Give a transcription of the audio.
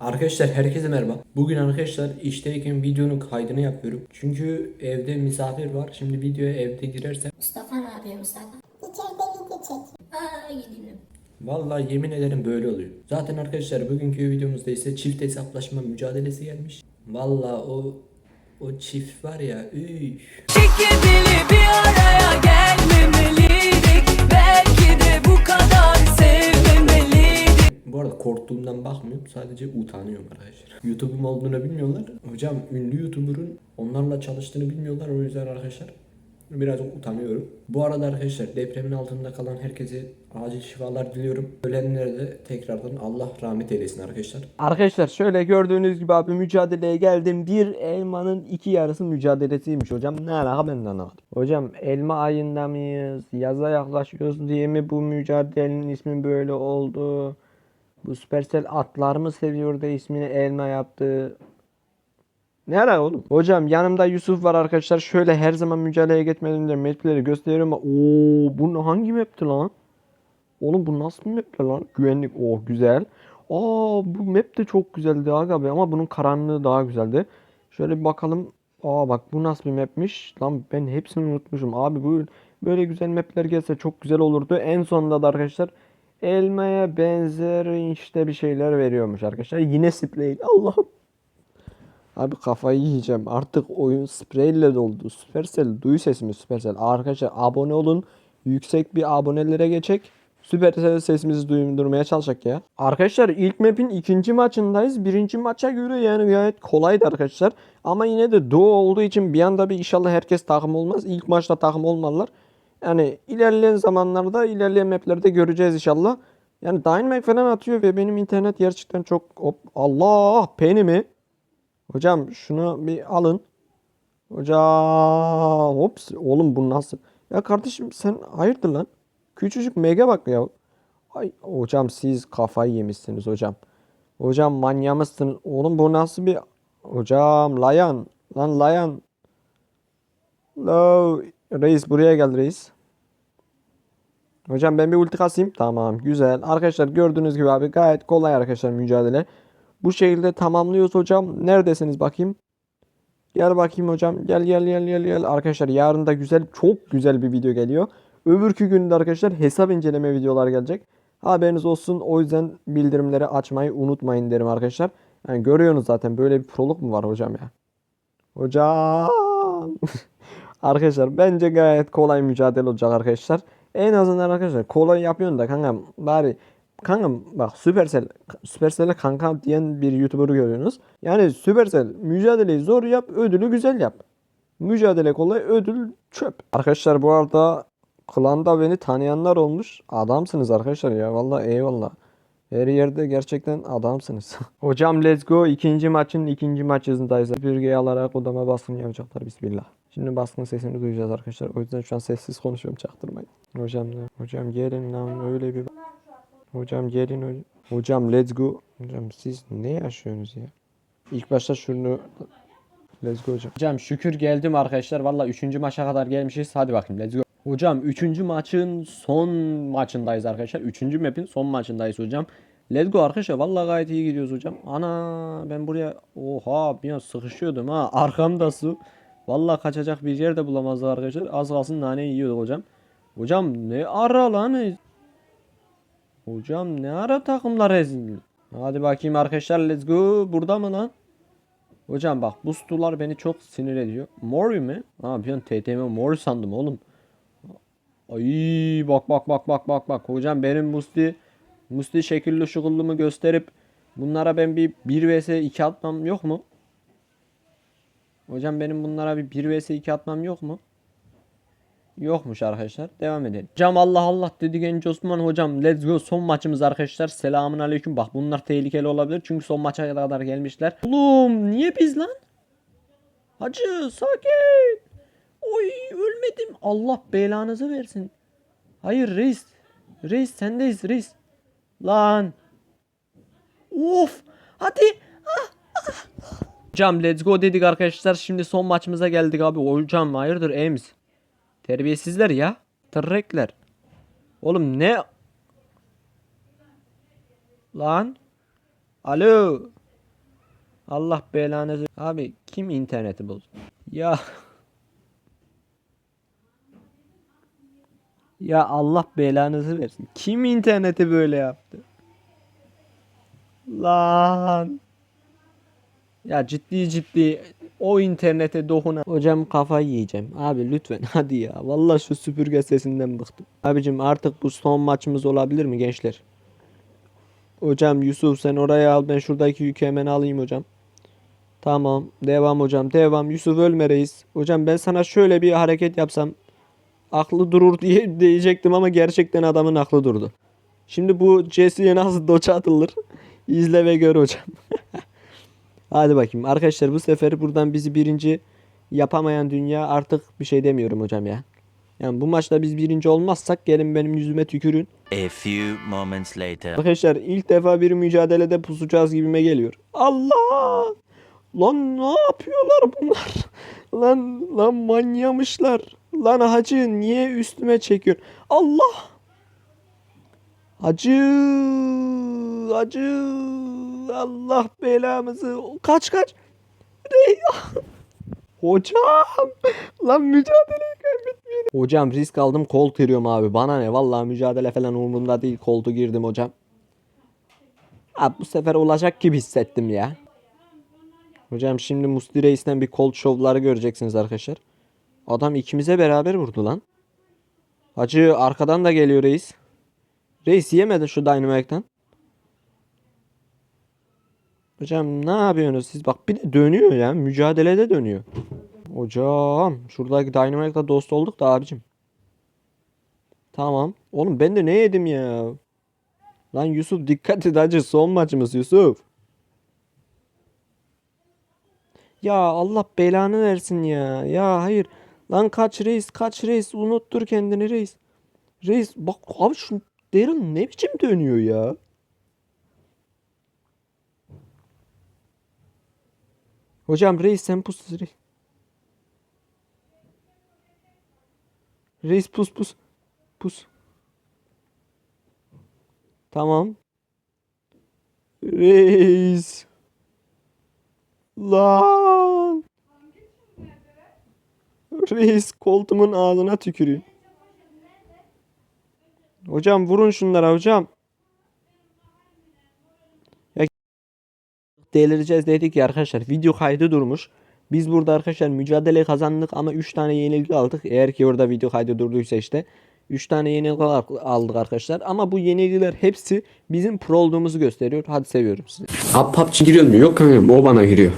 Arkadaşlar herkese merhaba. Bugün arkadaşlar işteyken videonun kaydını yapıyorum. Çünkü evde misafir var. Şimdi videoya evde girersem Mustafa ne yapıyor Mustafa? İçeride video çek. Aa gidelim. vallahi yemin ederim böyle oluyor. Zaten arkadaşlar bugünkü videomuzda ise çift hesaplaşma mücadelesi gelmiş. Vallahi o o çift var ya üf. Çekimli bir araya gelmemeliydik Bu arada korktuğumdan bakmıyorum. Sadece utanıyorum arkadaşlar. YouTube'um olduğunu bilmiyorlar. Hocam ünlü YouTuber'ın onlarla çalıştığını bilmiyorlar. O yüzden arkadaşlar biraz utanıyorum. Bu arada arkadaşlar depremin altında kalan herkese acil şifalar diliyorum. Ölenlere de tekrardan Allah rahmet eylesin arkadaşlar. Arkadaşlar şöyle gördüğünüz gibi abi mücadeleye geldim. Bir elmanın iki yarısı mücadelesiymiş hocam. Ne alaka ben de anlamadım. Hocam elma ayında mıyız? Yaza yaklaşıyoruz diye mi bu mücadelenin ismi böyle oldu? Bu Supercell atlar mı seviyor da ismini elma yaptı? Ne ara oğlum? Hocam yanımda Yusuf var arkadaşlar. Şöyle her zaman mücadeleye geçmeden önce mapleri gösteriyorum. Oo bu hangi mapti lan? Oğlum bu nasıl bir map lan? Güvenlik. Oh güzel. Aa bu map de çok güzeldi aga be ama bunun karanlığı daha güzeldi. Şöyle bir bakalım. Aa bak bu nasıl bir mapmiş? Lan ben hepsini unutmuşum. Abi bu böyle güzel mapler gelse çok güzel olurdu. En sonunda da arkadaşlar elmaya benzer işte bir şeyler veriyormuş arkadaşlar. Yine sprey. Allah'ım. Abi kafayı yiyeceğim. Artık oyun spreyle doldu. Supercell duy sesimi Supercell. Arkadaşlar abone olun. Yüksek bir abonelere geçek. Supercell sesimizi duyurmaya çalışacak ya. Arkadaşlar ilk map'in ikinci maçındayız. Birinci maça göre yani gayet kolaydı arkadaşlar. Ama yine de duo olduğu için bir anda bir inşallah herkes takım olmaz. İlk maçta takım olmalılar. Yani ilerleyen zamanlarda ilerleyen maplerde göreceğiz inşallah. Yani Dynamite falan atıyor ve benim internet gerçekten çok hop Allah peni mi? Hocam şunu bir alın. Hocam hops oğlum bu nasıl? Ya kardeşim sen hayırdır lan? Küçücük mega bak ya. Ay hocam siz kafayı yemişsiniz hocam. Hocam manya mısınız? Oğlum bu nasıl bir... Hocam layan. Lan layan. Lo. Reis buraya gel reis. Hocam ben bir ulti kasayım. Tamam güzel. Arkadaşlar gördüğünüz gibi abi gayet kolay arkadaşlar mücadele. Bu şekilde tamamlıyoruz hocam. Neredesiniz bakayım? Gel bakayım hocam. Gel gel gel gel gel. Arkadaşlar yarın da güzel çok güzel bir video geliyor. Öbürkü günde arkadaşlar hesap inceleme videolar gelecek. Haberiniz olsun. O yüzden bildirimleri açmayı unutmayın derim arkadaşlar. Yani görüyorsunuz zaten böyle bir prolog mu var hocam ya? Hocam. arkadaşlar bence gayet kolay mücadele olacak arkadaşlar. En azından arkadaşlar kolay yapıyorsun da kankam bari Kankam bak Supercell, Supercell'e kanka diyen bir YouTuber'ı görüyorsunuz. Yani Supercell mücadeleyi zor yap, ödülü güzel yap. Mücadele kolay, ödül çöp. Arkadaşlar bu arada klanda beni tanıyanlar olmuş. Adamsınız arkadaşlar ya. Vallahi eyvallah. Her yerde gerçekten adamsınız. Hocam let's go. İkinci maçın ikinci maçındayız. Süpürgeyi alarak odama baskın yapacaklar. Bismillah. Şimdi baskın sesini duyacağız arkadaşlar. O yüzden şu an sessiz konuşuyorum. Çaktırmayın. Hocam ne? Hocam gelin lan öyle bir... Hocam gelin hocam. Hocam let's go. Hocam siz ne yaşıyorsunuz ya? İlk başta şunu... Let's go hocam. Hocam şükür geldim arkadaşlar. Valla 3. maça kadar gelmişiz. Hadi bakayım let's go. Hocam 3. maçın son maçındayız arkadaşlar. 3. map'in son maçındayız hocam. Let's go arkadaşlar. Valla gayet iyi gidiyoruz hocam. Ana ben buraya oha bir an sıkışıyordum ha. Arkamda su. Valla kaçacak bir yer de bulamazdık arkadaşlar. Az kalsın nane yiyorduk hocam. Hocam ne ara lan? Hocam ne ara takımlar ezildi? Hadi bakayım arkadaşlar let's go. Burada mı lan? Hocam bak bu stular beni çok sinir ediyor. Mori mi? Ne yapıyorsun? TTM Mori sandım oğlum. Ay bak bak bak bak bak bak. Hocam benim Musti Musti şekilli şukullumu gösterip bunlara ben bir 1 vs 2 atmam yok mu? Hocam benim bunlara bir 1 vs 2 atmam yok mu? Yokmuş arkadaşlar. Devam edelim. Hocam Allah Allah dedi genç Osman hocam. Let's go son maçımız arkadaşlar. Selamun aleyküm. Bak bunlar tehlikeli olabilir. Çünkü son maça kadar gelmişler. Oğlum niye biz lan? Hacı sakin. Oy ölmedim. Allah belanızı versin. Hayır reis. Reis sendeyiz reis. Lan. Of. Hadi. Hocam let's go dedik arkadaşlar. Şimdi son maçımıza geldik abi. Hocam hayırdır Ems? Terbiyesizler ya. Tırrekler. Oğlum ne? Lan. Alo. Allah belanızı. Abi kim interneti bozdu? Ya. Ya Allah belanızı versin. Kim interneti böyle yaptı? Lan. Ya ciddi ciddi o internete dokuna. Hocam kafayı yiyeceğim. Abi lütfen hadi ya. Vallahi şu süpürge sesinden bıktım. Abicim artık bu son maçımız olabilir mi gençler? Hocam Yusuf sen oraya al ben şuradaki yükü hemen alayım hocam. Tamam devam hocam devam Yusuf ölme reis. Hocam ben sana şöyle bir hareket yapsam aklı durur diye diyecektim ama gerçekten adamın aklı durdu. Şimdi bu Jesse'ye nasıl doça atılır? İzle ve gör hocam. Hadi bakayım. Arkadaşlar bu sefer buradan bizi birinci yapamayan dünya artık bir şey demiyorum hocam ya. Yani bu maçta biz birinci olmazsak gelin benim yüzüme tükürün. A few moments later. Arkadaşlar ilk defa bir mücadelede pusacağız gibime geliyor. Allah! Lan ne yapıyorlar bunlar? Lan lan manyamışlar. Lan hacı niye üstüme çekiyor? Allah! Hacı! Hacı! Allah belamızı. Kaç kaç. Hocam! Lan mücadeleyi kaybetmeyelim. Hocam risk aldım kol kırıyorum abi. Bana ne? Vallahi mücadele falan umurumda değil. Koltu girdim hocam. Abi bu sefer olacak gibi hissettim ya. Hocam şimdi Musti Reis'ten bir kolt şovları göreceksiniz arkadaşlar. Adam ikimize beraber vurdu lan. Hacı arkadan da geliyor reis. Reis yemedi şu Dynamite'den. Hocam ne yapıyorsunuz siz? Bak bir de dönüyor ya. Mücadelede dönüyor. Hocam şuradaki Dynamite'la dost olduk da abicim. Tamam. Oğlum ben de ne yedim ya? Lan Yusuf dikkat et hacı son maçımız Yusuf. Ya Allah belanı versin ya. Ya hayır. Lan kaç reis kaç reis unuttur kendini reis. Reis bak abi şu Daryl ne biçim dönüyor ya. Hocam reis sen pus reis. Reis pus pus. Pus. Tamam. Reis. Lan. Reis koltuğumun ağzına tükürüyor. Hocam vurun şunlara hocam. Delireceğiz dedik ya arkadaşlar. Video kaydı durmuş. Biz burada arkadaşlar mücadele kazandık ama 3 tane yenilgi aldık. Eğer ki orada video kaydı durduysa işte. 3 tane yenilgi al- aldık arkadaşlar. Ama bu yenilgiler hepsi bizim pro olduğumuzu gösteriyor. Hadi seviyorum sizi. Abi PUBG giriyor mu? Yok kanka o bana giriyor.